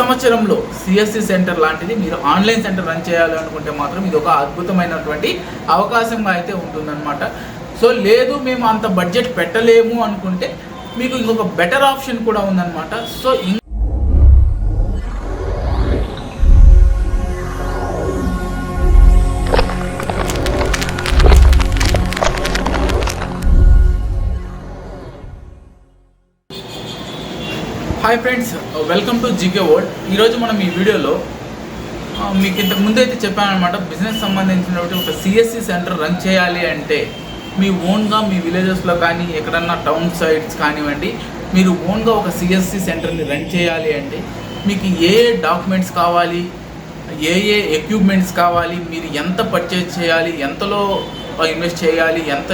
సంవత్సరంలో CSC centre లాంటిది మీరు ఆన్లైన్ సెంటర్ రన్ చేయాలనుకుంటే మాత్రం ఇది ఒక అద్భుతమైనటువంటి అవకాశంగా అయితే ఉంటుందన్నమాట. సో లేదు మేము అంత బడ్జెట్ పెట్టలేము అనుకుంటే మీకు ఇంకొక బెటర్ ఆప్షన్ కూడా ఉందన్నమాట. So hi friends welcome to GK world. ఈరోజు మనం ఈ వీడియోలో మీకు ఇంతకు ముందు అయితే చెప్పాను బిజినెస్ సంబంధించినటువంటి ఒక సిఎస్సి సెంటర్ రన్ చేయాలి అంటే మీ ఓన్గా మీ విలేజెస్లో కానీ ఎక్కడన్నా టౌన్ సైడ్స్ కానివ్వండి మీరు ఓన్గా ఒక సిఎస్సి సెంటర్ని రన్ చేయాలి అంటే మీకు ఏ ఏ డాక్యుమెంట్స్ కావాలి ఏ ఏ ఎక్విప్మెంట్స్ కావాలి మీరు ఎంత పర్చేజ్ చేయాలి ఎంతలో ఇన్వెస్ట్ చేయాలి ఎంత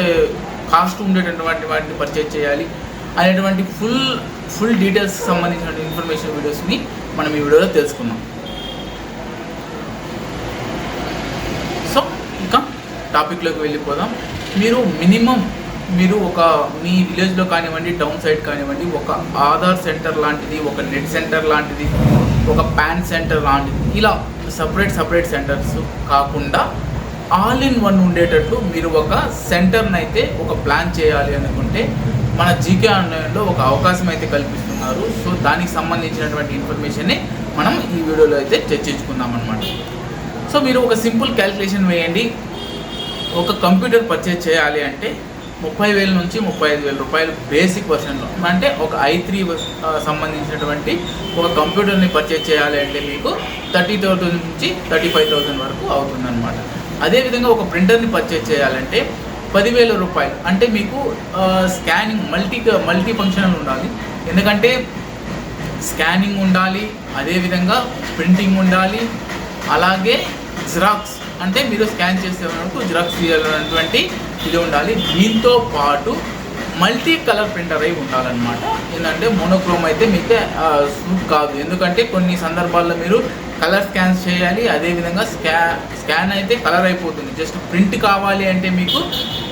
కాస్ట్ ఉండేటటువంటి వాటిని పర్చేజ్ చేయాలి అనేటువంటి ఫుల్ ఫుల్ డీటెయిల్స్ సంబంధించిన ఇన్ఫర్మేషన్ వీడియోస్ని మనం ఈ వీడియోలో తెలుసుకుందాం. సో ఇంకా టాపిక్లోకి వెళ్ళిపోదాం. మీరు మినిమం మీరు ఒక మీ విలేజ్లో కానివ్వండి టౌన్ సైడ్ కానివ్వండి ఒక ఆధార్ సెంటర్ లాంటిది ఒక నెట్ సెంటర్ లాంటిది ఒక పాన్ సెంటర్ లాంటిది ఇలా సపరేట్ సపరేట్ సెంటర్స్ కాకుండా ఆల్ ఇన్ వన్ ఉండేటట్లు మీరు ఒక సెంటర్ని అయితే ఒక ప్లాన్ చేయాలి అనుకుంటే మన జీకే ఆన్లైన్లో ఒక అవకాశం అయితే కల్పిస్తున్నారు. సో దానికి సంబంధించినటువంటి ఇన్ఫర్మేషన్ని మనం ఈ వీడియోలో అయితే చర్చించుకుందాం అనమాట సో మీరు ఒక సింపుల్ క్యాలిక్యులేషన్ వేయండి. ఒక కంప్యూటర్ పర్చేజ్ చేయాలి అంటే ముప్పై వేల నుంచి ముప్పై ఐదు వేల రూపాయలు బేసిక్ వర్షన్లో. అంటే ఒక ఐ త్రీ సంబంధించినటువంటి ఒక కంప్యూటర్ని పర్చేజ్ చేయాలి అంటే మీకు థర్టీ థౌజండ్ నుంచి థర్టీ ఫైవ్ థౌజండ్ వరకు అవుతుందన్నమాట. అదేవిధంగా ఒక ప్రింటర్ని పర్చేజ్ చేయాలంటే పదివేల రూపాయలు. అంటే మీకు స్కానింగ్ మల్టీ మల్టీ ఫంక్షనల్ ఉండాలి. ఎందుకంటే స్కానింగ్ ఉండాలి అదేవిధంగా ప్రింటింగ్ ఉండాలి అలాగే జిరాక్స్ అంటే మీరు స్కాన్ చేసేటప్పుడు జిరాక్స్ తీయాలన్నటువంటి ఇది ఉండాలి. దీంతో పాటు మల్టీ కలర్ ప్రింటర్ అయి ఉండాలన్నమాట. ఏంటంటే మోనోక్రోమ్ అయితే మీకు సూట్ కాదు. ఎందుకంటే కొన్ని సందర్భాల్లో మీరు కలర్ స్కాన్స్ చేయాలి అదేవిధంగా స్కా స్కాన్ అయితే కలర్ అయిపోతుంది. జస్ట్ ప్రింట్ కావాలి అంటే మీకు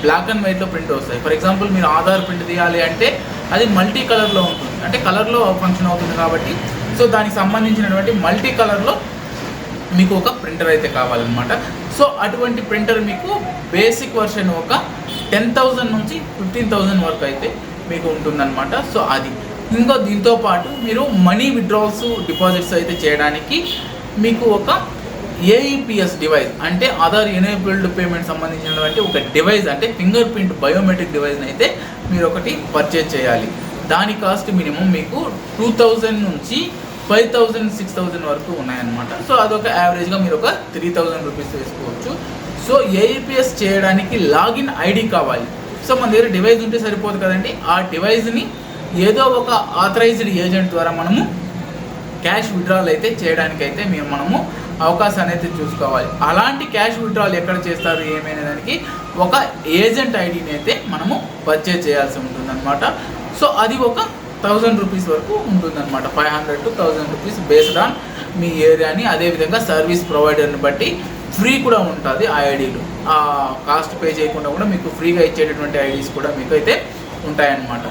బ్లాక్ అండ్ వైట్లో ప్రింట్ వస్తాయి. ఫర్ ఎగ్జాంపుల్ మీరు ఆధార్ ప్రింట్ తీయాలి అంటే అది మల్టీ కలర్లో ఉంటుంది. అంటే కలర్లో ఫంక్షన్ అవుతుంది కాబట్టి. సో దానికి సంబంధించినటువంటి మల్టీ కలర్లో మీకు ఒక ప్రింటర్ అయితే కావాలన్నమాట. సో అటువంటి ప్రింటర్ మీకు బేసిక్ వర్షన్ ఒక టెన్ థౌజండ్ నుంచి ఫిఫ్టీన్ థౌజండ్ వరకు అయితే మీకు ఉంటుందన్నమాట. సో అది. ఇంకా దీంతో పాటు మీరు మనీ విడ్రాల్స్ డిపాజిట్స్ అయితే చేయడానికి మీకు ఒక ఏఈపిఎస్ డివైస్ అంటే ఆధార్ ఎనేబుల్డ్ పేమెంట్ సంబంధించినటువంటి ఒక డివైస్ అంటే ఫింగర్ ప్రింట్ బయోమెట్రిక్ డివైస్ని అయితే మీరు ఒకటి పర్చేజ్ చేయాలి. దాని కాస్ట్ మినిమం మీకు టూ థౌజండ్ నుంచి ఫైవ్ థౌజండ్ సిక్స్ థౌజండ్ వరకు ఉన్నాయన్నమాట. సో అదొక యావరేజ్గా మీరు ఒక త్రీ థౌజండ్ రూపీస్ వేసుకోవచ్చు. సో ఏఈపిఎస్ చేయడానికి లాగిన్ ఐడి కావాలి. సో మన దగ్గర డివైస్ ఉంటే సరిపోదు కదండి. ఆ డివైస్ని ఏదో ఒక ఆథరైజ్డ్ ఏజెంట్ ద్వారా మనము క్యాష్ విడ్రాల్ అయితే చేయడానికైతే మేము మనము అవకాశాన్ని అయితే చూసుకోవాలి. అలాంటి క్యాష్ విడ్రాల్ ఎక్కడ చేస్తారు ఏమైనా దానికి ఒక ఏజెంట్ ఐడిని అయితే మనము పర్చేజ్ చేయాల్సి ఉంటుందన్నమాట. సో అది ఒక థౌజండ్ రూపీస్ వరకు ఉంటుందన్నమాట. Five hundred to thousand rupees based on మీ ఏరియాని అదేవిధంగా సర్వీస్ ప్రొవైడర్ని బట్టి ఫ్రీ కూడా ఉంటుంది ఆ ఐడీలు. ఆ కాస్ట్ పే చేయకుండా కూడా మీకు ఫ్రీగా ఇచ్చేటటువంటి ఐడీస్ కూడా మీకు అయితే ఉంటాయన్నమాట.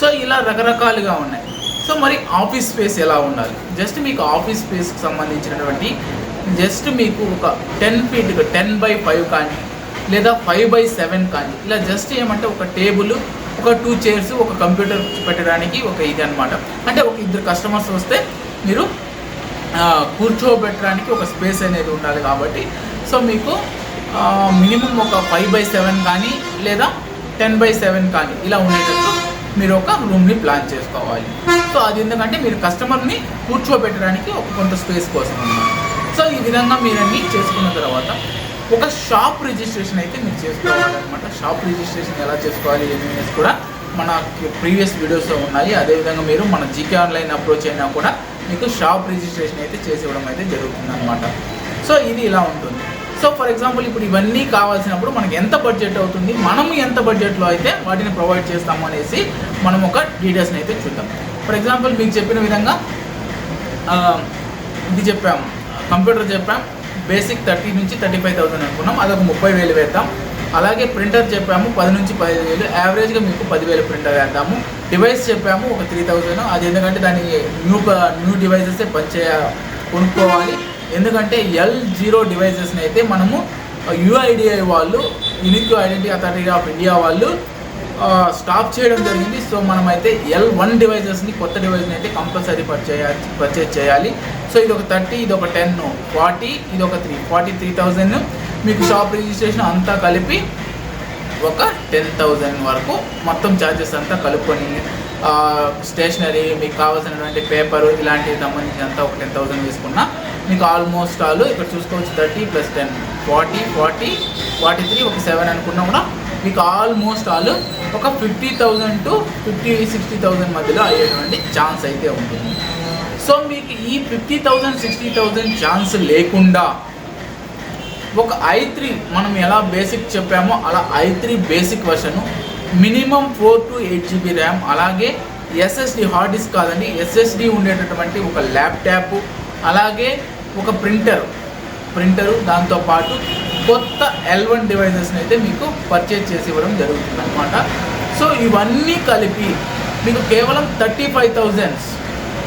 సో ఇలా రకరకాలుగా ఉన్నాయి. సో మరి ఆఫీస్ స్పేస్ ఎలా ఉండాలి? జస్ట్ మీకు ఆఫీస్ స్పేస్కి సంబంధించినటువంటి జస్ట్ మీకు ఒక ten feet ten by five కానీ లేదా ఫైవ్ బై సెవెన్ కానీ ఇలా జస్ట్ ఏమంటే ఒక టేబుల్ ఒక టూ చైర్స్ ఒక కంప్యూటర్ పెట్టడానికి ఒక ఇది అనమాట అంటే ఒక ఇద్దరు కస్టమర్స్ వస్తే మీరు కూర్చోబెట్టడానికి ఒక స్పేస్ అనేది ఉండాలి కాబట్టి. సో మీకు మినిమం ఒక ఫైవ్ బై సెవెన్ కానీ లేదా టెన్ బై సెవెన్ కానీ ఇలా ఉండేటట్టు మీరు ఒక రూమ్ని ప్లాన్ చేసుకోవాలి. సో అది ఎందుకంటే మీరు కస్టమర్ని కూర్చోబెట్టడానికి ఒక కొంత స్పేస్ కోసం అన్నమాట. సో ఈ విధంగా మీరు అన్ని చేసుకున్న తర్వాత ఒక షాప్ రిజిస్ట్రేషన్ అయితే మీరు చేసుకోవాలన్నమాట. షాప్ రిజిస్ట్రేషన్ ఎలా చేసుకోవాలి ఏమేమి కూడా మన ప్రీవియస్ వీడియోస్లో ఉన్నాయి. అదేవిధంగా మీరు మన జీకే ఆన్లైన్ అప్రోచ్ అయినా కూడా మీకు షాప్ రిజిస్ట్రేషన్ అయితే చేసి ఇవ్వడం అయితే జరుగుతుంది అనమాట సో ఇది ఇలా ఉంటుంది. సో ఫర్ ఎగ్జాంపుల్ ఇప్పుడు ఇవన్నీ కావాల్సినప్పుడు మనకి ఎంత బడ్జెట్ అవుతుంది మనము ఎంత బడ్జెట్లో అయితే వాటిని ప్రొవైడ్ చేస్తాము అనేసి మనం ఒక డీటెయిల్స్ని అయితే చూద్దాం. ఫర్ ఎగ్జాంపుల్ మీకు చెప్పిన విధంగా ఇది చెప్పాం కంప్యూటర్ చెప్పాం బేసిక్ థర్టీ నుంచి థర్టీ ఫైవ్ థౌసండ్ అనుకున్నాం అదొక ముప్పై వేలు వేద్దాం. అలాగే ప్రింటర్ చెప్పాము పది నుంచి పదిహేను వేలు యావరేజ్గా మీకు పదివేలు ప్రింటర్ వేద్దాము. డివైస్ చెప్పాము ఒక త్రీ థౌజండ్ అది ఎందుకంటే దానికి న్యూ న్యూ డివైసెస్ పనిచేయ కొనుక్కోవాలి. ఎందుకంటే ఎల్ జీరో డివైసెస్ని అయితే మనము యుఐడిఐ వాళ్ళు unique identity authority of India వాళ్ళు స్టాప్ చేయడం జరిగింది. సో మనమైతే ఎల్ వన్ డివైజెస్ని కొత్త డివైస్ని అయితే కంపల్సరీ పర్చేయాలి పర్చేజ్ చేయాలి. సో ఇది ఒక థర్టీ ఇది ఒక టెన్ ఫార్టీ ఇది ఒక త్రీ ఫార్టీ త్రీ థౌజండ్ మీకు షాప్ రిజిస్ట్రేషన్ అంతా కలిపి ఒక టెన్ థౌజండ్ వరకు మొత్తం ఛార్జెస్ అంతా కలుపుకొని స్టేషనరీ మీకు కావాల్సినటువంటి పేపరు ఇలాంటివి సంబంధించినంత ఒక టెన్ థౌసండ్ తీసుకున్నా మీకు ఆల్మోస్ట్ ఆల్ ఇక్కడ చూసుకోవచ్చు thirty plus ten forty forty forty three ఒక సెవెన్ అనుకున్నా కూడా మీకు ఆల్మోస్ట్ ఆల్ ఒక fifty thousand to fifty sixty thousand మధ్యలో అయ్యేటువంటి ఛాన్స్ అయితే ఉంటుంది. సో మీకు ఈ fifty thousand sixty thousand chance లేకుండా ఒక ఐ త్రీ మనం ఎలా బేసిక్ చెప్పామో అలా i three basic version minimum four to eight GB RAM అలాగే ఎస్ఎస్డి హార్డ్ డిస్క్ కాదండి ఎస్ఎస్డి ఉండేటటువంటి ఒక ల్యాప్టాప్ అలాగే ఒక ప్రింటర్ ప్రింటరు దాంతోపాటు కొత్త ఎల్ వన్ డివైజెస్ని అయితే మీకు పర్చేజ్ చేసి ఇవ్వడం జరుగుతుంది అనమాట సో ఇవన్నీ కలిపి మీకు కేవలం థర్టీ ఫైవ్ థౌజండ్స్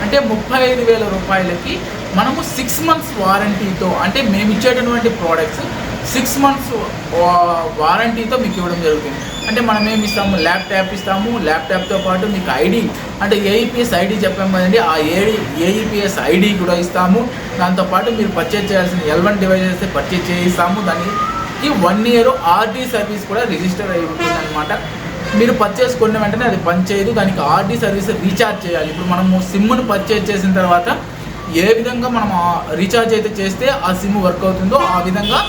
అంటే ముప్పై ఐదు వేల రూపాయలకి మనము సిక్స్ మంత్స్ వారంటీతో అంటే మేము ఇచ్చేటటువంటి ప్రోడక్ట్స్ సిక్స్ మంత్స్ వారంటీతో మీకు ఇవ్వడం జరుగుతుంది. అంటే మనం ఏమి ఇస్తాము? ల్యాప్టాప్ ఇస్తాము. ల్యాప్టాప్తో పాటు మీకు ఐడి అంటే ఏఈపిఎస్ ఐడి చెప్పాము కదండి. ఆ ఏడి ఏఈపిఎస్ ఐడి కూడా ఇస్తాము. దాంతోపాటు మీరు పర్చేజ్ చేయాల్సిన ఎల్ వన్ అయితే పర్చేజ్ చేయిస్తాము. దానికి వన్ ఇయర్ ఆర్డీ సర్వీస్ కూడా రిజిస్టర్ అయి ఉంటుంది అనమాట మీరు పర్చేస్ కొన్న వెంటనే అది పనిచేయదు. దానికి ఆర్డీ సర్వీస్ రీఛార్జ్ చేయాలి. ఇప్పుడు మనము సిమ్ను పర్చేజ్ చేసిన తర్వాత ఏ విధంగా మనం రీఛార్జ్ అయితే చేస్తే ఆ సిమ్ వర్క్ అవుతుందో ఆ విధంగా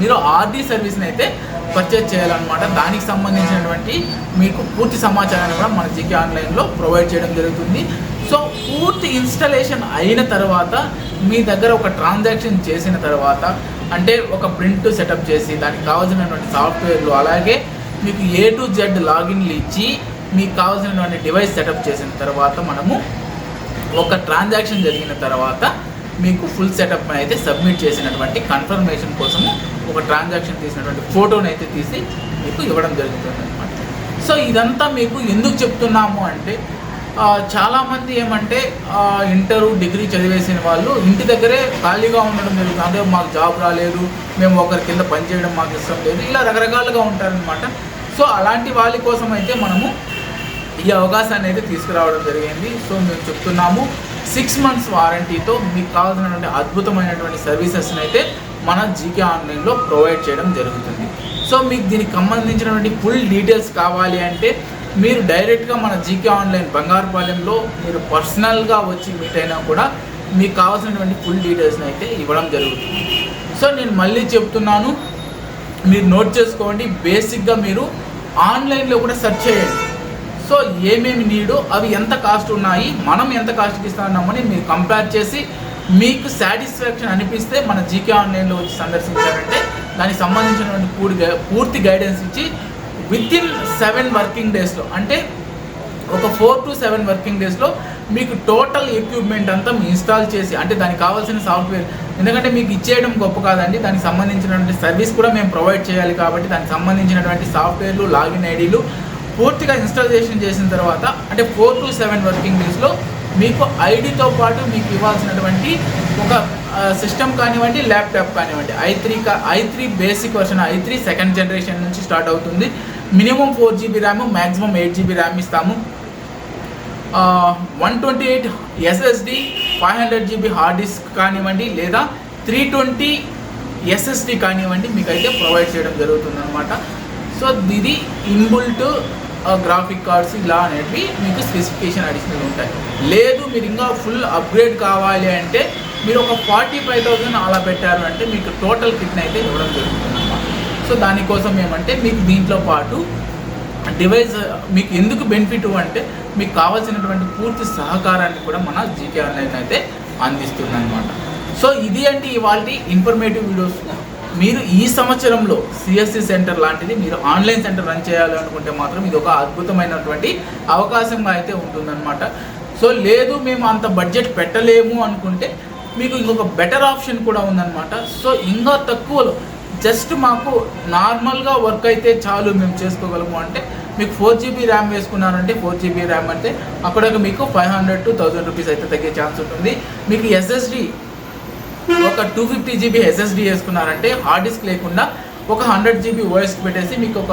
మీరు ఆర్డీ సర్వీస్ని అయితే పర్చేజ్ చేయాలన్నమాట. దానికి సంబంధించినటువంటి మీకు పూర్తి సమాచారాన్ని కూడా మన జీకే ఆన్లైన్లో ప్రొవైడ్ చేయడం జరుగుతుంది. సో పూర్తి ఇన్స్టలేషన్ అయిన తర్వాత మీ దగ్గర ఒక ట్రాన్సాక్షన్ చేసిన తర్వాత అంటే ఒక ప్రింట్ సెటప్ చేసి దానికి కావాల్సినటువంటి సాఫ్ట్వేర్లు అలాగే మీకు ఏ టు జెడ్ లాగిన్లు ఇచ్చి మీకు కావాల్సినటువంటి డివైస్ సెటప్ చేసిన తర్వాత మనము ఒక ట్రాన్సాక్షన్ జరిగిన తర్వాత మీకు ఫుల్ సెటప్ అయితే సబ్మిట్ చేసినటువంటి కన్ఫర్మేషన్ కోసము ఒక ట్రాన్సాక్షన్ తీసినటువంటి ఫోటోని అయితే తీసి మీకు ఇవ్వడం జరుగుతుంది అనమాట సో ఇదంతా మీకు ఎందుకు చెప్తున్నాము అంటే చాలామంది ఏమంటే ఇంటరు డిగ్రీ చదివేసిన వాళ్ళు ఇంటి దగ్గరే ఖాళీగా ఉండడం జరుగుతుంది అదే మాకు జాబ్ రాలేదు మేము ఒకరి కింద పనిచేయడం మాకు ఇష్టం లేదు. ఇలా రకరకాలుగా ఉంటారనమాట సో అలాంటి వాళ్ళ కోసం అయితే మనము ఈ అవకాశాన్ని అయితే తీసుకురావడం జరిగింది. సో మేము చెప్తున్నాము సిక్స్ మంత్స్ వారంటీతో మీకు కావాల్సినటువంటి అద్భుతమైనటువంటి సర్వీసెస్ని అయితే మన జీకే ఆన్లైన్లో ప్రొవైడ్ చేయడం జరుగుతుంది. సో మీకు దీనికి సంబంధించినటువంటి ఫుల్ డీటెయిల్స్ కావాలి అంటే మీరు డైరెక్ట్గా మన జీకే ఆన్లైన్ బంగారుపాలెంలో మీరు పర్సనల్గా వచ్చి మీట్ అయినా కూడా మీకు కావాల్సినటువంటి ఫుల్ డీటెయిల్స్ని అయితే ఇవ్వడం జరుగుతుంది. సో నేను మళ్ళీ చెప్తున్నాను మీరు నోట్ చేసుకోండి బేసిక్గా మీరు ఆన్లైన్లో కూడా సెర్చ్ చేయండి. సో ఏమేమి నీడో అవి ఎంత కాస్ట్ ఉన్నాయి మనం ఎంత కాస్ట్కి ఇస్తున్నామని మీరు కంపేర్ చేసి మీకు సాటిస్ఫాక్షన్ అనిపిస్తే మన జీకే ఆన్లైన్లో వచ్చి సందర్శించారంటే దానికి సంబంధించినటువంటి పూర్తి పూర్తి గైడెన్స్ ఇచ్చి విత్ ఇన్ సెవెన్ వర్కింగ్ డేస్లో అంటే ఒక ఫోర్ టు సెవెన్ వర్కింగ్ డేస్లో మీకు టోటల్ ఎక్విప్మెంట్ అంతా మీ ఇన్స్టాల్ చేసి అంటే దానికి కావాల్సిన సాఫ్ట్వేర్ ఎందుకంటే మీకు ఇచ్చేయడం గొప్ప కాదండి దానికి సంబంధించినటువంటి సర్వీస్ కూడా మేము ప్రొవైడ్ చేయాలి కాబట్టి దానికి సంబంధించినటువంటి సాఫ్ట్వేర్లు లాగిన్ ఐడీలు పూర్తిగా ఇన్స్టాలేషన్ చేసిన తర్వాత అంటే ఫోర్ టు సెవెన్ వర్కింగ్ డేస్లో మీకు ఐడితో పాటు మీకు ఇవ్వాల్సినటువంటి ఒక సిస్టమ్ కానివ్వండి ల్యాప్టాప్ కానివ్వండి. I three i three basic version i three second generation నుంచి స్టార్ట్ అవుతుంది. Minimum four GB RAM maximum eight GB RAM ఇస్తాము. One twenty eight SSD five hundred GB hard disk కానివ్వండి లేదా త్రీ ట్వంటీ ఎస్ఎస్డి కానివ్వండి మీకు అయితే provide చేయడం జరుగుతుంది అనమాట సో ఇది ఇన్బుల్ట్ గ్రాఫిక్ కార్డ్స్ ఇలా అనేవి మీకు స్పెసిఫికేషన్ అడిషనల్ ఉంటాయి. లేదు మీరు ఇంకా ఫుల్ అప్గ్రేడ్ కావాలి అంటే మీరు ఒక ఫార్టీ ఫైవ్ థౌసండ్ అలా పెట్టారు అంటే మీకు టోటల్ కిట్ని అయితే ఇవ్వడం జరుగుతుంది అనమాట సో దానికోసం ఏమంటే మీకు దీంట్లో పాటు డివైస్ మీకు ఎందుకు బెనిఫిట్ అంటే మీకు కావాల్సినటువంటి పూర్తి సహకారాన్ని కూడా మన జీకే ఆన్లైన్ అయితే అందిస్తుంది అనమాట సో ఇది అంటే ఇవాళ ఇన్ఫర్మేటివ్ వీడియోస్ మీరు ఈ సంవత్సరంలో సిఎస్సి సెంటర్ లాంటిది మీరు ఆన్లైన్ సెంటర్ రన్ చేయాలనుకుంటే మాత్రం ఇది ఒక అద్భుతమైనటువంటి అవకాశంగా అయితే ఉంటుందన్నమాట. సో లేదు మేము అంత బడ్జెట్ పెట్టలేము అనుకుంటే మీకు ఇంకొక బెటర్ ఆప్షన్ కూడా ఉందన్నమాట. సో ఇంకా తక్కువలో జస్ట్ మాకు నార్మల్గా వర్క్ అయితే చాలు మేము చేసుకోగలము అంటే మీకు ఫోర్ జీబీ ర్యామ్ వేసుకున్నారంటే ఫోర్ జీబీ ర్యామ్ అంటే అక్కడ మీకు five hundred to thousand rupees అయితే తగ్గే ఛాన్స్ ఉంటుంది. మీకు ఎస్ఎస్డి ఒక టూ ఫిఫ్టీ జీబీ ఎస్ఎస్డి వేసుకున్నారంటే హార్డ్ డిస్క్ లేకుండా ఒక హండ్రెడ్ జీబీ ఓఎస్ పెట్టేసి మీకు ఒక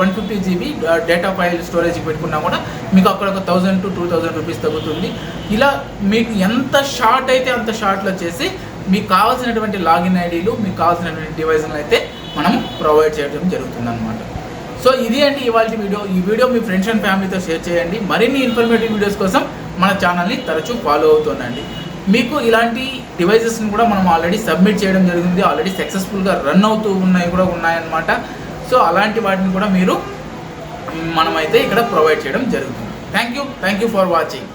one fifty GB data file storage పెట్టుకున్నా కూడా మీకు అక్కడ ఒక thousand to two thousand rupees తగ్గుతుంది. ఇలా మీకు ఎంత షార్ట్ అయితే అంత షార్ట్లో చేసి మీకు కావాల్సినటువంటి లాగిన్ ఐడీలు మీకు కావాల్సినటువంటి డివైజ్లు అయితే మనం ప్రొవైడ్ చేయడం జరుగుతుంది అనమాట సో ఇది అండి ఇవాళ వీడియో. ఈ వీడియో మీ ఫ్రెండ్స్ అండ్ ఫ్యామిలీతో షేర్ చేయండి. మరిన్ని ఇన్ఫర్మేటివ్ వీడియోస్ కోసం మన ఛానల్ని తరచూ ఫాలో అవుతుండండి మీకు ఇలాంటి డివైజెస్ని కూడా మనం ఆల్రెడీ సబ్మిట్ చేయడం జరిగింది. ఆల్రెడీ సక్సెస్ఫుల్గా రన్ అవుతూ ఉన్నాయి కూడా ఉన్నాయన్నమాట. సో అలాంటి వాటిని కూడా మీరు మనమైతే ఇక్కడ ప్రొవైడ్ చేయడం జరుగుతుంది. Thank you thank you for watching